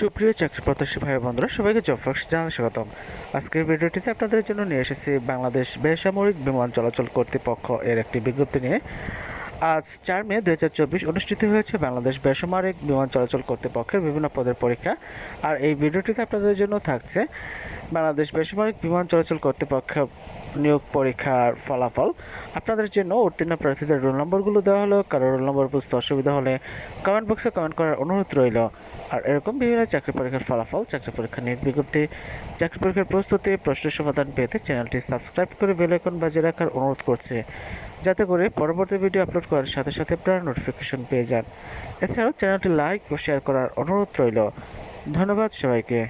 সুপ্রিয় চাকরি প্রত্যাশী ভাই বন্ধুরা, সবাইকে জব ফার্স্ট জানালে স্বাগতম। আজকের ভিডিওটিতে আপনাদের জন্য নিয়ে এসেছি বাংলাদেশ বেসামরিক বিমান চলাচল কর্তৃপক্ষ এর একটি বিজ্ঞপ্তি নিয়ে। আজ চার মে দু হাজার চব্বিশ অনুষ্ঠিত হয়েছে বাংলাদেশ বেসামরিক বিমান চলাচল কর্তৃপক্ষের বিভিন্ন পদের পরীক্ষা। আর এই ভিডিওটিতে আপনাদের জন্য থাকছে বাংলাদেশ বেসামরিক বিমান চলাচল কর্তৃপক্ষ নিয়োগ পরীক্ষার ফলাফল। আপনাদের জন্য উত্তীর্ণ প্রার্থীদের রোল নম্বরগুলো দেওয়া হলো। কারও রোল নম্বর বুঝতে অসুবিধা হলে কমেন্ট বক্সে কমেন্ট করার অনুরোধ রইল। আর এরকম বিভিন্ন চাকরি পরীক্ষার ফলাফল, চাকরি পরীক্ষা নিয়োগ বিজ্ঞপ্তি, চাকরি পরীক্ষার প্রস্তুতি, প্রশ্ন সমাধান পেতে চ্যানেলটি সাবস্ক্রাইব করে বেল আইকন বাজিয়ে রাখার অনুরোধ করছে। যাতে করে পরবর্তী ভিডিও আপলোড করার সাথে সাথে আপনারা নোটিফিকেশন পেয়ে যান। এছাড়াও চ্যানেলটি লাইক ও শেয়ার করার অনুরোধ রইল। ধন্যবাদ সবাইকে।